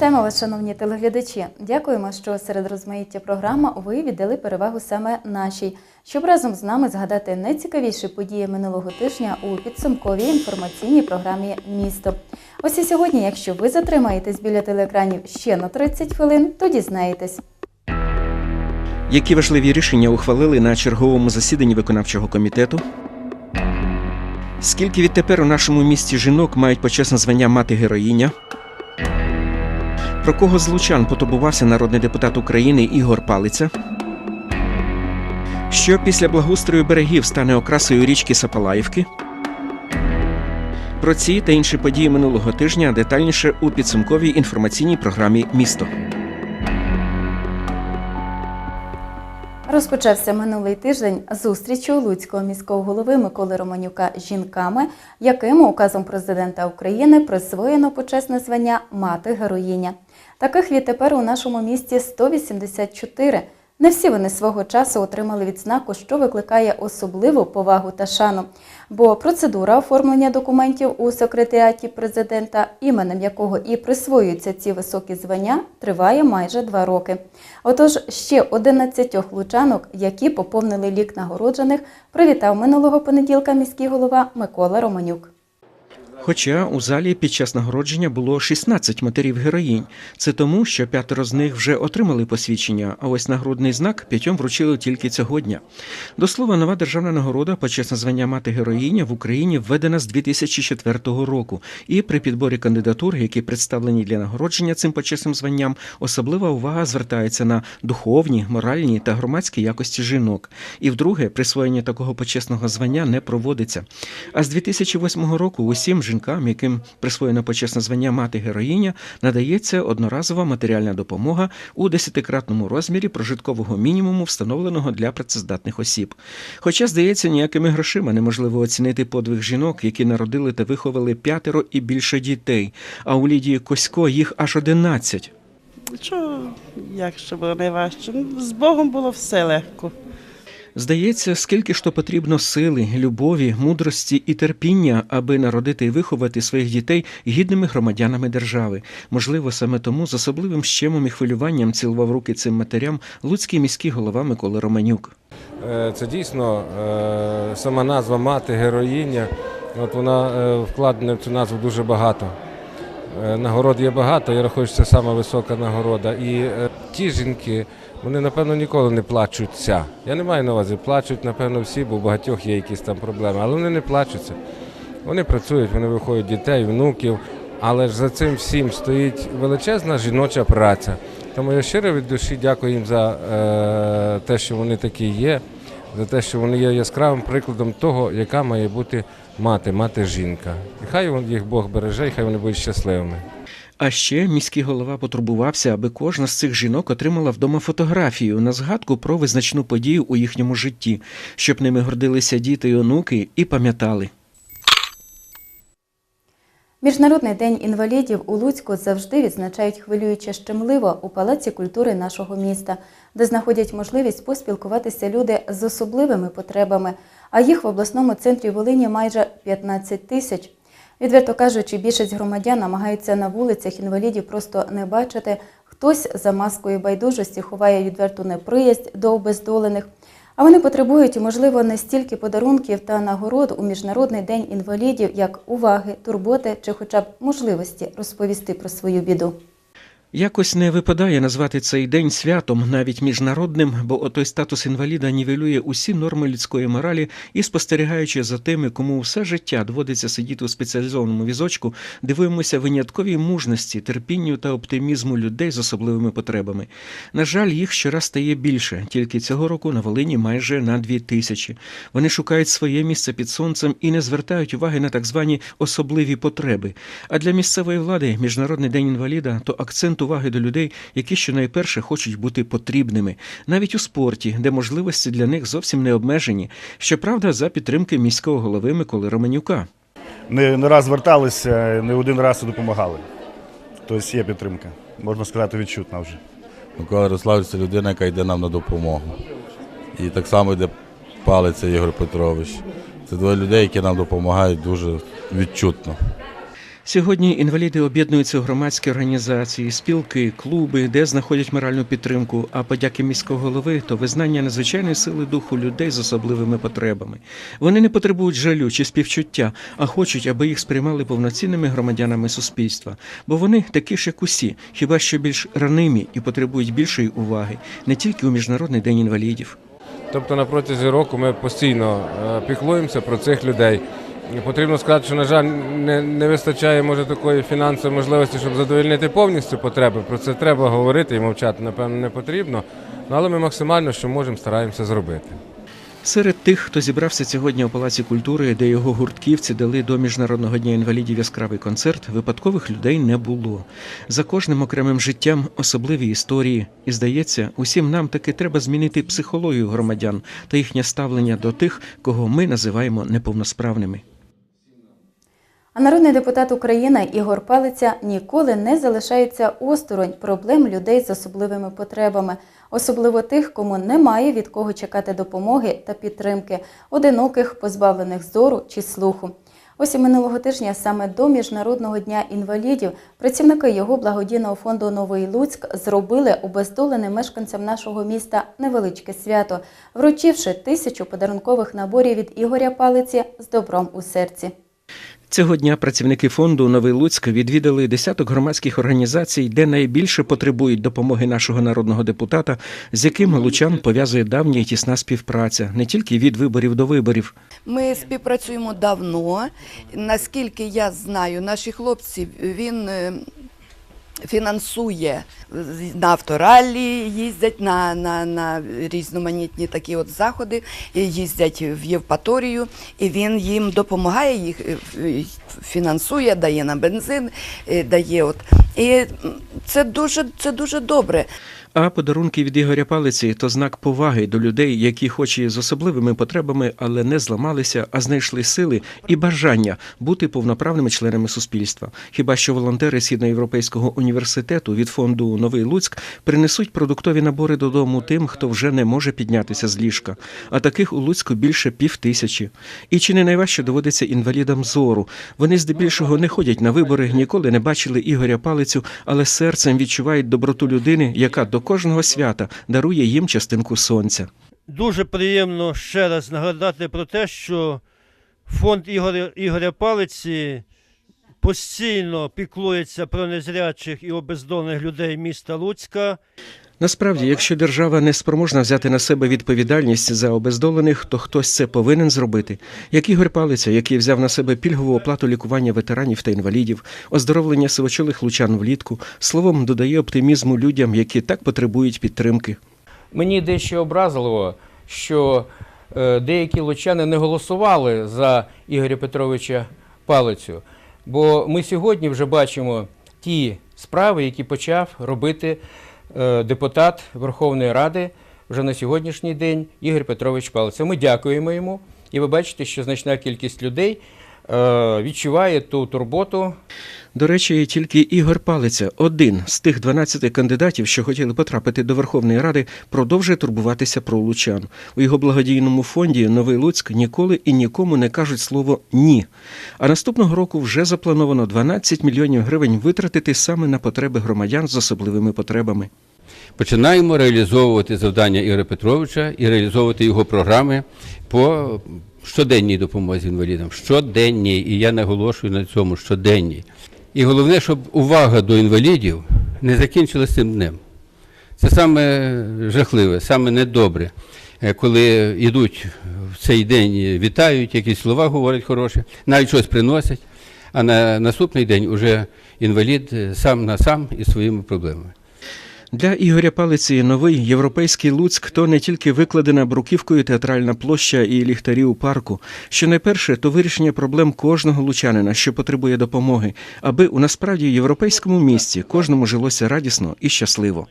Вітаємо вас, шановні телеглядачі. Дякуємо, що серед розмаїття програми ви віддали перевагу саме нашій, щоб разом з нами згадати найцікавіші події минулого тижня у підсумковій інформаційній програмі Місто. Ось і сьогодні, якщо ви затримаєтесь біля телеекранів ще на 30 хвилин, то дізнаєтесь. Які важливі рішення ухвалили на черговому засіданні виконавчого комітету? Скільки відтепер у нашому місті жінок мають почесне звання мати героїня? Про кого з лучан потурбувався народний депутат України Ігор Палиця? Що після благоустрою берегів стане окрасою річки Сапалаївки? Про ці та інші події минулого тижня детальніше у підсумковій інформаційній програмі Місто. Розпочався минулий тиждень зустрічю Луцького міського голови Миколи Романюка з жінками, яким указом президента України присвоєно почесне звання мати героїня. Таких відтепер у нашому місті 184. Не всі вони свого часу отримали відзнаку, що викликає особливу повагу та шану. Бо процедура оформлення документів у секретаріаті президента, іменем якого і присвоюються ці високі звання, триває майже два роки. Отож, ще 11 лучанок, які поповнили лік нагороджених, привітав минулого понеділка міський голова Микола Романюк. Хоча у залі під час нагородження було 16 матерів героїнь. Це тому, що п'ятеро з них вже отримали посвідчення, а ось нагрудний знак п'ятьом вручили тільки цього дня. До слова, нова державна нагорода почесне звання мати героїня в Україні введена з 2004 року. І при підборі кандидатур, які представлені для нагородження цим почесним званням, особлива увага звертається на духовні, моральні та громадські якості жінок. І вдруге, присвоєння такого почесного звання не проводиться. А з 2008 року усім жінкам, яким присвоєно почесне звання мати героїня, надається одноразова матеріальна допомога у десятикратному розмірі прожиткового мінімуму, встановленого для працездатних осіб. Хоча, здається, ніякими грошима неможливо оцінити подвиг жінок, які народили та виховали п'ятеро і більше дітей. А у Лідії Косько їх аж одинадцять. Що, як ще було найважче? З Богом було все легко. Здається, скільки ж то потрібно сили, любові, мудрості і терпіння, аби народити і виховати своїх дітей гідними громадянами держави. Можливо, саме тому з особливим щемом і хвилюванням цілував руки цим матерям луцький міський голова Микола Романюк. Е, Це дійсно е, сама назва мати героїня. От вона е, вкладена в цю назву дуже багато. Нагород є багато, я рахую, що це сама висока нагорода. І ті жінки, вони напевно ніколи не плачуться. Я не маю на увазі, плачуть, напевно, всі, бо у багатьох є якісь там проблеми, але вони не плачуться. Вони працюють, вони виходять дітей, внуків, але ж за цим всім стоїть величезна жіноча праця. Тому я щиро від душі дякую їм за е, те, що вони такі є, за те, що вони є яскравим прикладом того, яка має бути мати, мати жінка. І хай їх Бог береже, і хай вони будуть щасливими. А ще міський голова потурбувався, аби кожна з цих жінок отримала вдома фотографію на згадку про визначну подію у їхньому житті, щоб ними гордилися діти й онуки і пам'ятали. Міжнародний день інвалідів у Луцьку завжди відзначають хвилююче щемливо у Палаці культури нашого міста, де знаходять можливість поспілкуватися люди з особливими потребами, а їх в обласному центрі Волині майже 15 тисяч. Відверто кажучи, більшість громадян намагаються на вулицях інвалідів просто не бачити. Хтось за маскою байдужості ховає відверту неприязнь до обездолених. А вони потребують, можливо, не стільки подарунків та нагород у Міжнародний день інвалідів, як уваги, турботи чи хоча б можливості розповісти про свою біду. Якось не випадає назвати цей день святом, навіть міжнародним, бо отой статус інваліда нівелює усі норми людської моралі і, спостерігаючи за тими, кому все життя доводиться сидіти у спеціалізованому візочку, дивуємося винятковій мужності, терпінню та оптимізму людей з особливими потребами. На жаль, їх щораз стає більше. Тільки цього року на Волині майже на дві тисячі. Вони шукають своє місце під сонцем і не звертають уваги на так звані особливі потреби. А для місцевої влади Міжнародний день інваліда то акцент уваги до людей, які щонайперше хочуть бути потрібними, навіть у спорті, де можливості для них зовсім не обмежені. Щоправда, за підтримки міського голови Миколи Романюка. не, не раз зверталися, не один раз і допомагали. Тобто є підтримка, можна сказати, відчутна вже. Микола Ярославович це людина, яка йде нам на допомогу. І так само йде палиця Ігор Петрович. Це двоє людей, які нам допомагають дуже відчутно. Сьогодні інваліди об'єднуються у громадські організації, спілки, клуби, де знаходять моральну підтримку. А подяки міського голови то визнання надзвичайної сили духу людей з особливими потребами. Вони не потребують жалю чи співчуття, а хочуть, аби їх сприймали повноцінними громадянами суспільства. Бо вони такі ж, як усі, хіба що більш ранимі і потребують більшої уваги не тільки у міжнародний день інвалідів. Тобто на протязі року ми постійно е, піклуємося про цих людей. Потрібно сказати, що, на жаль, не, не вистачає може такої фінансової можливості, щоб задовольнити повністю потреби. Про це треба говорити і мовчати, напевно, не потрібно. Ну, але ми максимально, що можемо, стараємося зробити. Серед тих, хто зібрався сьогодні у Палаці культури, де його гуртківці дали до Міжнародного дня інвалідів яскравий концерт, випадкових людей не було. За кожним окремим життям особливі історії. І здається, усім нам таки треба змінити психологію громадян та їхнє ставлення до тих, кого ми називаємо неповносправними. А народний депутат України Ігор Палиця ніколи не залишається осторонь проблем людей з особливими потребами, особливо тих, кому немає від кого чекати допомоги та підтримки, одиноких, позбавлених зору чи слуху. Ось і минулого тижня саме до Міжнародного дня інвалідів працівники його благодійного фонду Новий Луцьк зробили обездоленим мешканцям нашого міста невеличке свято, вручивши тисячу подарункових наборів від Ігоря Палиці з добром у серці. Цього дня працівники фонду Новий Луцьк відвідали десяток громадських організацій, де найбільше потребують допомоги нашого народного депутата, з яким лучан пов'язує давня і тісна співпраця не тільки від виборів до виборів. Ми співпрацюємо давно. Наскільки я знаю, наші хлопці він е, фінансує на автораллі, їздять на, на, на різноманітні такі от заходи, їздять в Євпаторію, і він їм допомагає, їх е, фінансує, дає на бензин, е, дає от. І це дуже, це дуже добре. А подарунки від Ігоря Палиці то знак поваги до людей, які, хоч і з особливими потребами, але не зламалися, а знайшли сили і бажання бути повноправними членами суспільства. Хіба що волонтери Східноєвропейського університету від фонду Новий Луцьк принесуть продуктові набори додому тим, хто вже не може піднятися з ліжка. А таких у Луцьку більше пів тисячі. І чи не найважче доводиться інвалідам зору? Вони здебільшого не ходять на вибори, ніколи не бачили Ігоря Палицю, але серцем відчувають доброту людини, яка до кожного свята дарує їм частинку сонця. Дуже приємно ще раз нагадати про те, що фонд Ігоря, Ігоря Палиці постійно піклується про незрячих і обездолених людей міста Луцька. Насправді, якщо держава не спроможна взяти на себе відповідальність за обездолених, то хтось це повинен зробити. Як Ігор Палиця, який взяв на себе пільгову оплату лікування ветеранів та інвалідів, оздоровлення сивочолих лучан влітку, словом додає оптимізму людям, які так потребують підтримки. Мені дещо образливо, що е, деякі лучани не голосували за Ігоря Петровича Палицю. Бо ми сьогодні вже бачимо ті справи, які почав робити депутат Верховної Ради вже на сьогоднішній день Ігор Петрович Палиця. Ми дякуємо йому, і ви бачите, що значна кількість людей е, відчуває ту турботу, До речі, тільки Ігор Палиця, один з тих 12 кандидатів, що хотіли потрапити до Верховної Ради, продовжує турбуватися про лучан. У його благодійному фонді Новий Луцьк ніколи і нікому не кажуть слово ні. А наступного року вже заплановано 12 мільйонів гривень витратити саме на потреби громадян з особливими потребами. починаємо реалізовувати завдання Ігоря Петровича і реалізовувати його програми по щоденній допомозі інвалідам. Щоденній. І я наголошую на цьому щоденній. І головне, щоб увага до інвалідів не закінчилася цим днем. Це саме жахливе, саме недобре, е, коли йдуть в цей день, вітають, якісь слова говорять хороші, навіть щось приносять, а на наступний день уже інвалід сам на сам із своїми проблемами. Для Ігоря Палиці новий європейський Луцьк то не тільки викладена бруківкою театральна площа і ліхтарі у парку. Що найперше, то вирішення проблем кожного лучанина, що потребує допомоги, аби у насправді європейському місті кожному жилося радісно і щасливо.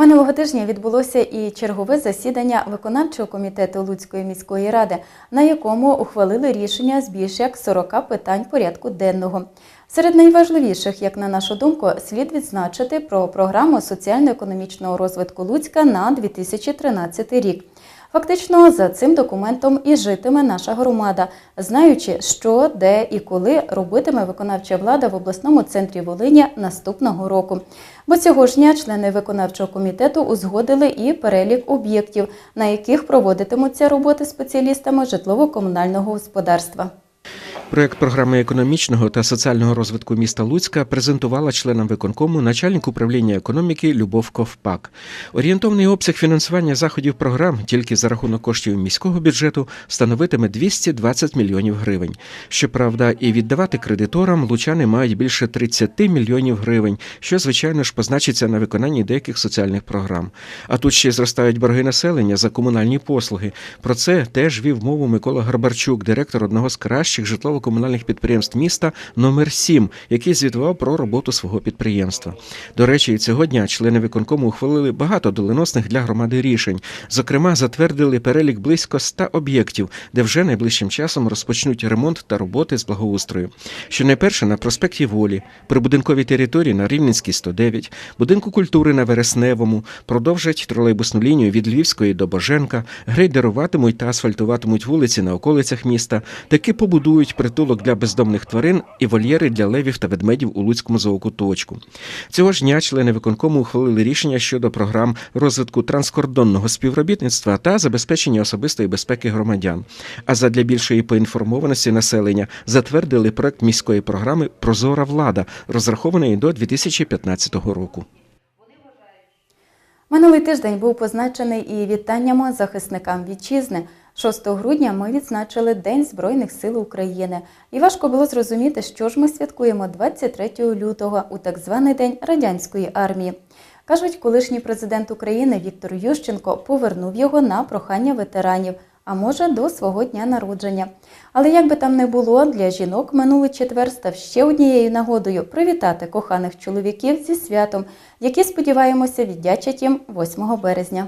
Минулого тижня відбулося і чергове засідання виконавчого комітету Луцької міської ради, на якому ухвалили рішення з більш як 40 питань порядку денного. Серед найважливіших, як на нашу думку, слід відзначити про програму соціально-економічного розвитку Луцька на 2013 рік. Фактично, за цим документом і житиме наша громада, знаючи, що, де і коли робитиме виконавча влада в обласному центрі Волині наступного року. Бо цього ж дня члени виконавчого комітету узгодили і перелік об'єктів, на яких проводитимуться роботи спеціалістами житлово-комунального господарства. Проект програми економічного та соціального розвитку міста Луцька презентувала членам виконкому начальник управління економіки Любов Ковпак. Орієнтовний обсяг фінансування заходів програм тільки за рахунок коштів міського бюджету становитиме 220 мільйонів гривень. Щоправда, і віддавати кредиторам лучани мають більше 30 мільйонів гривень, що звичайно ж позначиться на виконанні деяких соціальних програм. А тут ще зростають борги населення за комунальні послуги. Про це теж вів мову Микола Гарбарчук, директор одного з кращих житлово-комунальних підприємств міста номер 7 який звітував про роботу свого підприємства. До речі, цього дня члени виконкому ухвалили багато доленосних для громади рішень. Зокрема, затвердили перелік близько 100 об'єктів, де вже найближчим часом розпочнуть ремонт та роботи з благоустрою. Щонайперше на проспекті Волі, прибудинковій території на Рівненській 109, будинку культури на Вересневому, продовжать тролейбусну лінію від Львівської до Боженка, грейдеруватимуть та асфальтуватимуть вулиці на околицях міста, таки побудують притулок для бездомних тварин і вольєри для левів та ведмедів у Луцькому зоокуточку. Цього ж дня члени виконкому ухвалили рішення щодо програм розвитку транскордонного співробітництва та забезпечення особистої безпеки громадян. А задля більшої поінформованості населення затвердили проект міської програми Прозора влада, розрахованої до 2015 року. Минулий тиждень був позначений і вітаннями захисникам вітчизни. 6 грудня ми відзначили День Збройних сил України. І важко було зрозуміти, що ж ми святкуємо 23 лютого у так званий День радянської армії. Кажуть, колишній президент України Віктор Ющенко повернув його на прохання ветеранів, а може до свого дня народження. Але як би там не було, для жінок минулий четвер став ще однією нагодою привітати коханих чоловіків зі святом, які, сподіваємося, віддячать їм 8 березня.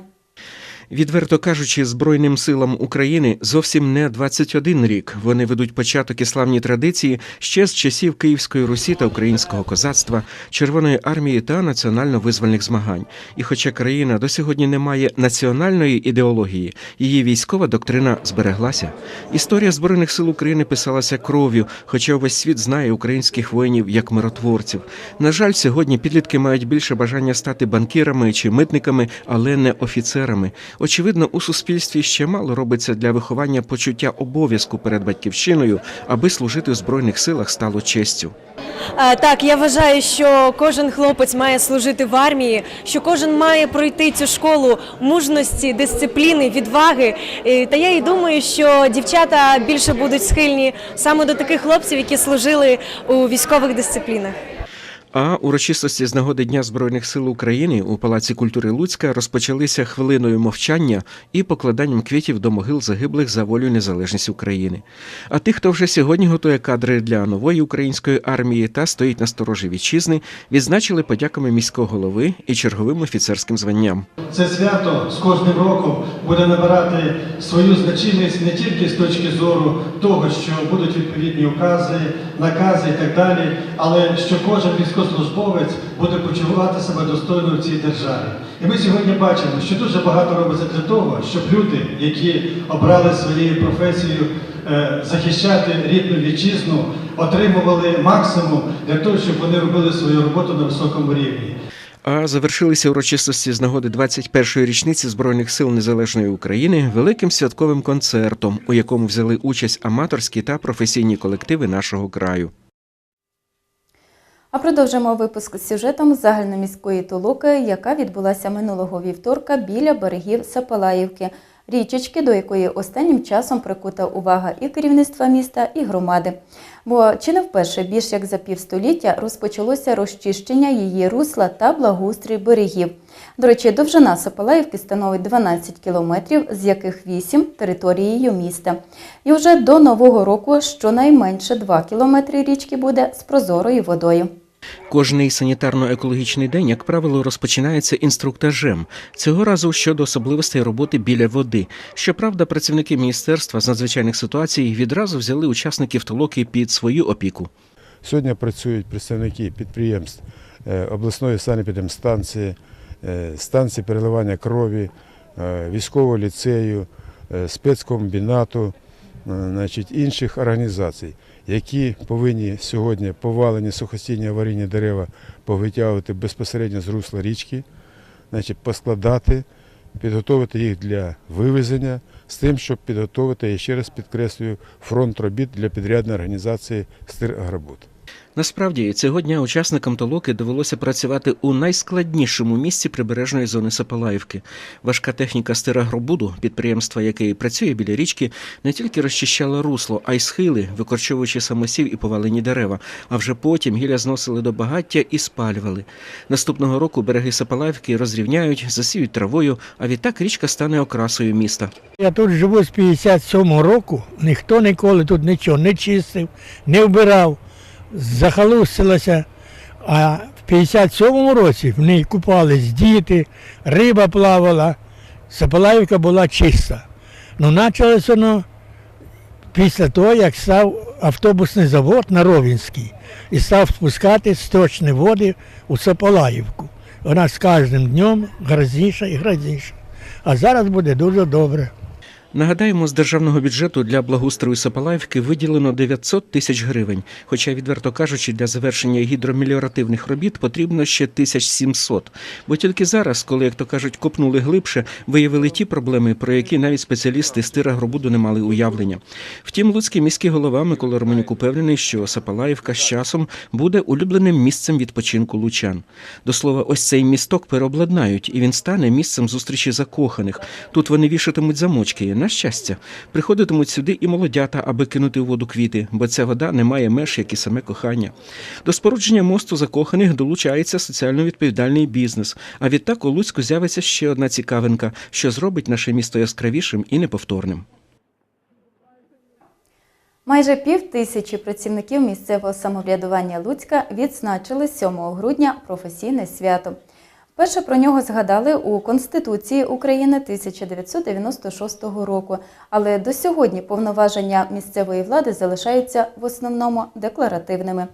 Відверто кажучи, Збройним силам України зовсім не 21 рік. Вони ведуть початок і славні традиції ще з часів Київської Русі та українського козацтва, Червоної армії та національно-визвольних змагань. І хоча країна до сьогодні не має національної ідеології, її військова доктрина збереглася. Історія Збройних сил України писалася кров'ю, хоча увесь світ знає українських воїнів як миротворців. На жаль, сьогодні підлітки мають більше бажання стати банкірами чи митниками, але не офіцерами. Очевидно, у суспільстві ще мало робиться для виховання почуття обов'язку перед батьківщиною, аби служити у збройних силах стало честю. Е, Так, я вважаю, що кожен хлопець має служити в армії, що кожен має пройти цю школу мужності, дисципліни, відваги. Е, Та я і думаю, що дівчата більше будуть схильні саме до таких хлопців, які служили у військових дисциплінах. А урочистості з нагоди Дня Збройних сил України у Палаці культури Луцька розпочалися хвилиною мовчання і покладанням квітів до могил загиблих за волю і незалежність України. А тих, хто вже сьогодні готує кадри для нової української армії та стоїть на сторожі вітчизни, відзначили подяками міського голови і черговим офіцерським званням. Це свято з кожним роком буде набирати свою значимість не тільки з точки зору того, що будуть відповідні укази, накази і так далі, але що кожен військовослужбовець буде почувати себе достойно в цій державі. І ми сьогодні бачимо, що дуже багато робиться для того, щоб люди, які обрали своєю професією е, захищати рідну вітчизну, отримували максимум для того, щоб вони робили свою роботу на високому рівні. А завершилися урочистості з нагоди 21-ї річниці Збройних сил Незалежної України великим святковим концертом, у якому взяли участь аматорські та професійні колективи нашого краю. А продовжимо випуск з сюжетом загальноміської толоки, яка відбулася минулого вівторка біля берегів Сапалаївки, річечки, до якої останнім часом прикута увага і керівництва міста, і громади. Бо чи не вперше більш як за півстоліття розпочалося розчищення її русла та благоустрій берегів. До речі, довжина Сапалаївки становить 12 кілометрів, з яких 8 – територією міста. І вже до Нового року щонайменше 2 кілометри річки буде з прозорою водою. Кожний санітарно-екологічний день, як правило, розпочинається інструктажем. Цього разу щодо особливостей роботи біля води. Щоправда, працівники міністерства з надзвичайних ситуацій відразу взяли учасників толоки під свою опіку. Сьогодні працюють представники підприємств е, обласної санепідемстанції, е, станції переливання крові, е, військового ліцею, спецкомбінату, значить, інших організацій, які повинні сьогодні повалені сухостійні аварійні дерева повитягувати безпосередньо з русла річки, значить, поскладати, підготувати їх для вивезення з тим, щоб підготувати, я ще раз підкреслюю, фронт робіт для підрядної організації «Стирагробуд». Насправді цього дня учасникам толоки довелося працювати у найскладнішому місці прибережної зони Сапалаївки. Важка техніка стирагробуду, підприємства, яке працює біля річки, не тільки розчищала русло, а й схили, викорчовуючи самосів і повалені дерева. А вже потім гілля зносили до багаття і спалювали. Наступного року береги Сапалаївки розрівняють, засіють травою, а відтак річка стане окрасою міста. Я тут живу з 57-го року, ніхто ніколи тут нічого не чистив, не вбирав, захалустилося. А в 57-му році в ній купались діти, риба плавала, Сапалаївка була чиста. Ну, почалося воно після того, як став автобусний завод на Ровінській і став спускати сточні води у Сапалаївку. Вона з кожним днем грязніша і грязніша. А зараз буде дуже добре. Нагадаємо, з державного бюджету для благоустрою Сапалаївки виділено 900 тисяч гривень. Хоча, відверто кажучи, для завершення гідромеліоративних робіт потрібно ще 1700. Бо тільки зараз, коли, як то кажуть, копнули глибше, виявили ті проблеми, про які навіть спеціалісти з Тирагробуду не мали уявлення. Втім, луцький міський голова Микола Романюк упевнений, що Сапалаївка з часом буде улюбленим місцем відпочинку лучан. До слова, ось цей місток переобладнають, і він стане місцем зустрічі закоханих. Тут вони вішатимуть замочки. На щастя, приходитимуть сюди і молодята, аби кинути у воду квіти, бо ця вода не має меж, як і саме кохання. До спорудження мосту закоханих долучається соціально відповідальний бізнес. А відтак у Луцьку з'явиться ще одна цікавинка, що зробить наше місто яскравішим і неповторним. Майже пів тисячі працівників місцевого самоврядування Луцька відзначили 7 грудня професійне свято. Перше про нього згадали у Конституції України 1996 року, але до сьогодні повноваження місцевої влади залишаються в основному декларативними.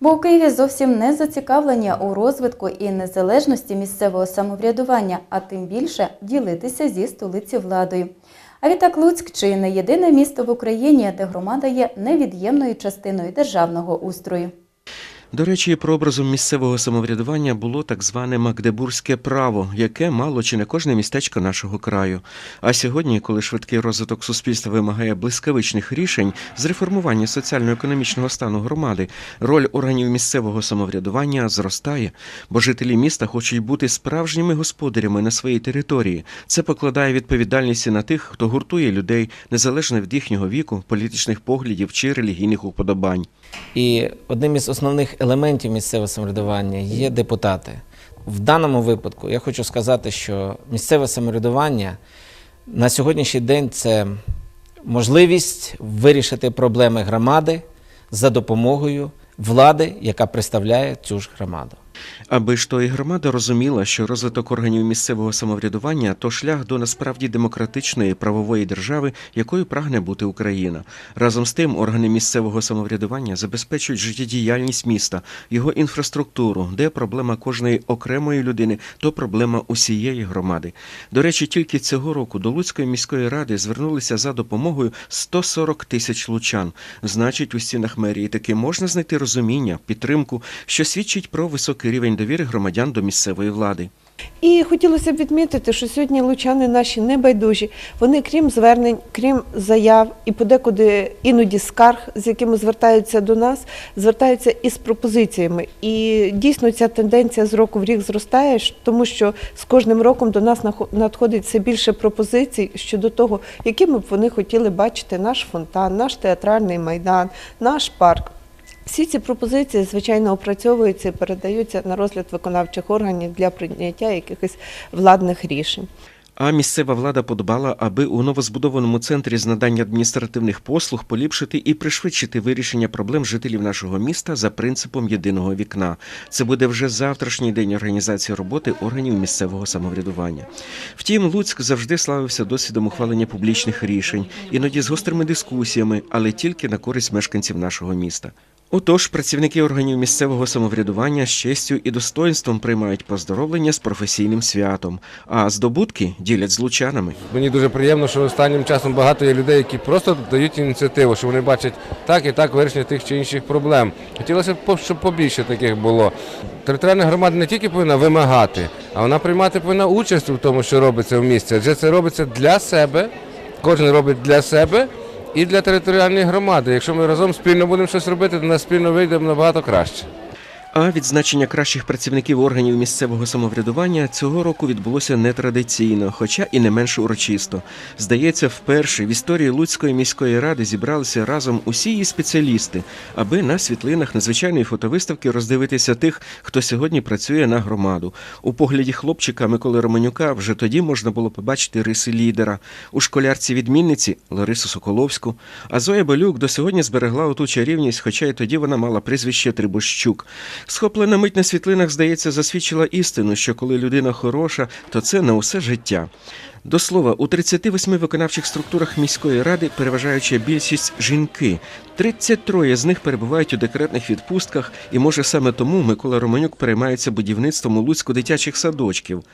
Бо у Києві зовсім не зацікавлені у розвитку і незалежності місцевого самоврядування, а тим більше ділитися зі столиці владою. А відтак Луцьк чи не єдине місто в Україні, де громада є невід'ємною частиною державного устрою. До речі, прообразом місцевого самоврядування було так зване Магдебурзьке право, яке мало чи не кожне містечко нашого краю. А сьогодні, коли швидкий розвиток суспільства вимагає блискавичних рішень з реформування соціально-економічного стану громади, роль органів місцевого самоврядування зростає, бо жителі міста хочуть бути справжніми господарями на своїй території. Це покладає відповідальність і на тих, хто гуртує людей незалежно від їхнього віку, політичних поглядів чи релігійних уподобань. І одним із основних елементів місцевого самоврядування є депутати. В даному випадку я хочу сказати, що місцеве самоврядування на сьогоднішній день це можливість вирішити проблеми громади за допомогою влади, яка представляє цю ж громаду. Аби ж то і громада розуміла, що розвиток органів місцевого самоврядування то шлях до насправді демократичної правової держави, якою прагне бути Україна. Разом з тим, органи місцевого самоврядування забезпечують життєдіяльність міста, його інфраструктуру, де проблема кожної окремої людини, то проблема усієї громади. До речі, тільки цього року до Луцької міської ради звернулися за допомогою 140 тисяч лучан. Значить, у стінах мерії таки можна знайти розуміння, підтримку, що свідчить про високий рівень довіри громадян до місцевої влади. І хотілося б відмітити, що сьогодні лучани наші небайдужі. Вони, крім звернень, крім заяв і подекуди іноді скарг, з якими звертаються до нас, звертаються із пропозиціями. І дійсно ця тенденція з року в рік зростає, тому що з кожним роком до нас надходить все більше пропозицій щодо того, якими б вони хотіли бачити наш фонтан, наш театральний майдан, наш парк. Всі ці пропозиції, звичайно, опрацьовуються і передаються на розгляд виконавчих органів для прийняття якихось владних рішень. А місцева влада подбала, аби у новозбудованому центрі з надання адміністративних послуг поліпшити і пришвидшити вирішення проблем жителів нашого міста за принципом єдиного вікна. Це буде вже завтрашній день організації роботи органів місцевого самоврядування. Втім, Луцьк завжди славився досвідом ухвалення публічних рішень, іноді з гострими дискусіями, але тільки на користь мешканців нашого міста. Отож, працівники органів місцевого самоврядування з честю і достоинством приймають поздоровлення з професійним святом, а здобутки ділять з лучанами. Мені дуже приємно, що останнім часом багато є людей, які просто дають ініціативу, що вони бачать так і так вирішення тих чи інших проблем. Хотілося б, щоб побільше таких було. Територіальна громада не тільки повинна вимагати, а вона приймати повинна участь у тому, що робиться в місті. Адже це робиться для себе, кожен робить для себе і для територіальної громади. Якщо ми разом спільно будемо щось робити, то нас спільно вийде набагато краще. А відзначення кращих працівників органів місцевого самоврядування цього року відбулося нетрадиційно, хоча і не менш урочисто. Здається, вперше в історії Луцької міської ради зібралися разом усі її спеціалісти, аби на світлинах надзвичайної фотовиставки роздивитися тих, хто сьогодні працює на громаду. У погляді хлопчика Миколи Романюка вже тоді можна було побачити риси лідера, у школярці відмінниці Ларису Соколовську. А Зоя Балюк до сьогодні зберегла оту чарівність, хоча й тоді вона мала прізвище Трибощук. Схоплена мить на світлинах, здається, засвідчила істину, що коли людина хороша, то це на усе життя. До слова, у 38 виконавчих структурах міської ради переважаюча більшість жінки. 33 з них перебувають у декретних відпустках, і може саме тому Микола Романюк переймається будівництвом у Луцьку дитячих садочків.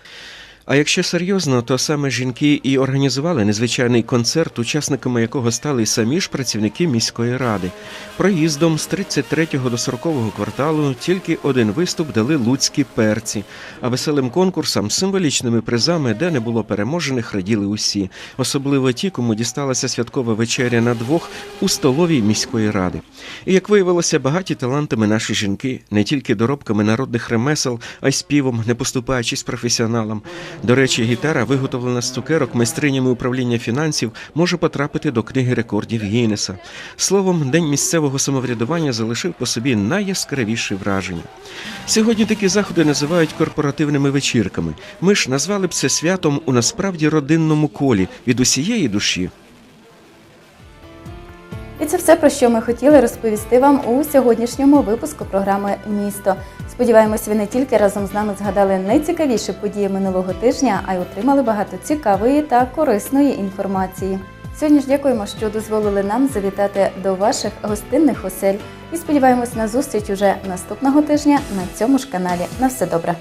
А якщо серйозно, то саме жінки і організували незвичайний концерт, учасниками якого стали самі ж працівники міської ради. Проїздом з 33 до 40 кварталу тільки один виступ дали луцькі перці, а веселим конкурсам, символічними призами, де не було переможених, раділи усі, особливо ті, кому дісталася святкова вечеря на двох у столовій міської ради. І як виявилося, багаті талантами наші жінки, не тільки доробками народних ремесел, а й співом, не поступаючись професіоналам. До речі, гітара, виготовлена з цукерок майстринями управління фінансів, може потрапити до книги рекордів Гіннеса. Словом, день місцевого самоврядування залишив по собі найяскравіші враження. Сьогодні такі заходи називають корпоративними вечірками. Ми ж назвали б це святом у насправді родинному колі від усієї душі. І це все, про що ми хотіли розповісти вам у сьогоднішньому випуску програми Місто. Сподіваємось, ви не тільки разом з нами згадали найцікавіші події минулого тижня, а й отримали багато цікавої та корисної інформації. Сьогодні ж дякуємо, що дозволили нам завітати до ваших гостинних осель. І сподіваємось на зустріч уже наступного тижня на цьому ж каналі. На все добре.